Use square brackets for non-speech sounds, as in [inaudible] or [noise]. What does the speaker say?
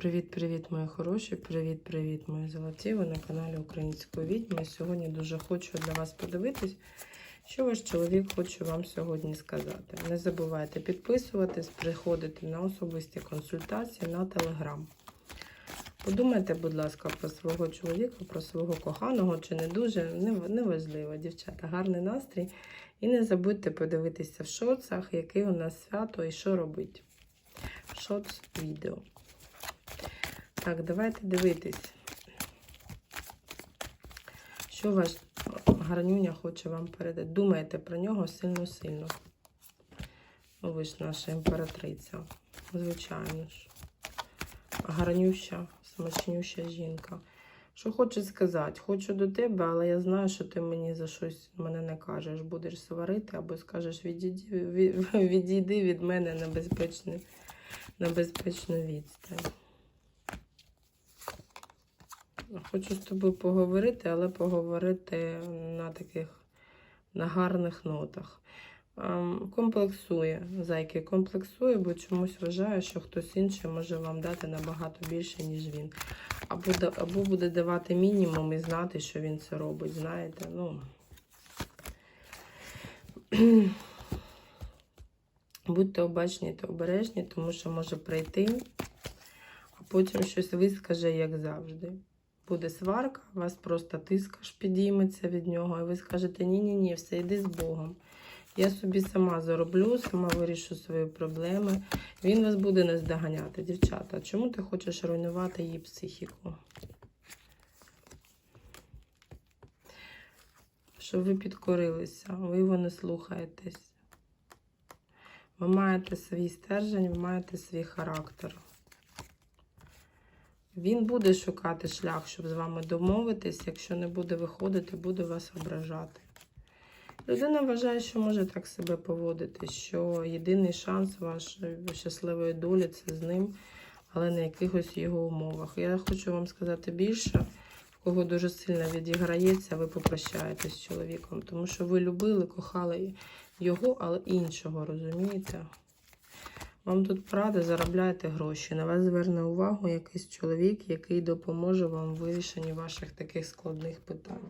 Привіт-привіт, мої хороші! Привіт-привіт, мої золоті! Ви на каналі Української відьми. Сьогодні дуже хочу для вас подивитись, що ваш чоловік хоче вам сьогодні сказати. Не забувайте підписуватись, приходити на особисті консультації на телеграм. Подумайте, будь ласка, про свого чоловіка, про свого коханого, чи не дуже неважливо, дівчата. Гарний настрій. І не забудьте подивитися в шоцах, який у нас свято і що робить. Шоц відео. Так, давайте дивитись. Що ваш гарнюня хоче вам передати. Думайте про нього сильно-сильно. Ну, ви ж наша імператриця. Звичайно ж. Гарнюща, смачнюща жінка. Що хоче сказати? Хочу до тебе, але я знаю, що ти мені за щось мене не кажеш. Будеш сварити або скажеш, відійди, [laughs] від- мене на безпечну, на безпечну відстань. Хочу з тобою поговорити, але поговорити на таких на гарних нотах. Ем, Комплексує, зайки комплексує, бо чомусь вважає, що хтось інший може вам дати набагато більше, ніж він. Або, або буде давати мінімум і знати, що він це робить. Знаєте, ну. [clears throat] Будьте обачні та обережні, тому що може прийти, а потім щось вискаже, як завжди буде сварка, вас просто тиск аж підійметься від нього, і ви скажете, ні-ні-ні, все, йди з Богом. Я собі сама зароблю, сама вирішу свої проблеми. Він вас буде наздоганяти. Дівчата, чому ти хочеш руйнувати її психіку? Щоб ви підкорилися, ви його не слухаєтесь. Ви маєте свій стержень, ви маєте свій характер. Він буде шукати шлях, щоб з вами домовитись. Якщо не буде виходити, буде вас ображати. Людина вважає, що може так себе поводити, що єдиний шанс вашої щасливої долі це з ним, але на якихось його умовах. Я хочу вам сказати більше, в кого дуже сильно відіграється, ви попрощаєтесь з чоловіком, тому що ви любили, кохали його, але іншого, розумієте? Вам тут правда, заробляйте гроші. На вас зверне увагу якийсь чоловік, який допоможе вам в вирішенні ваших таких складних питань.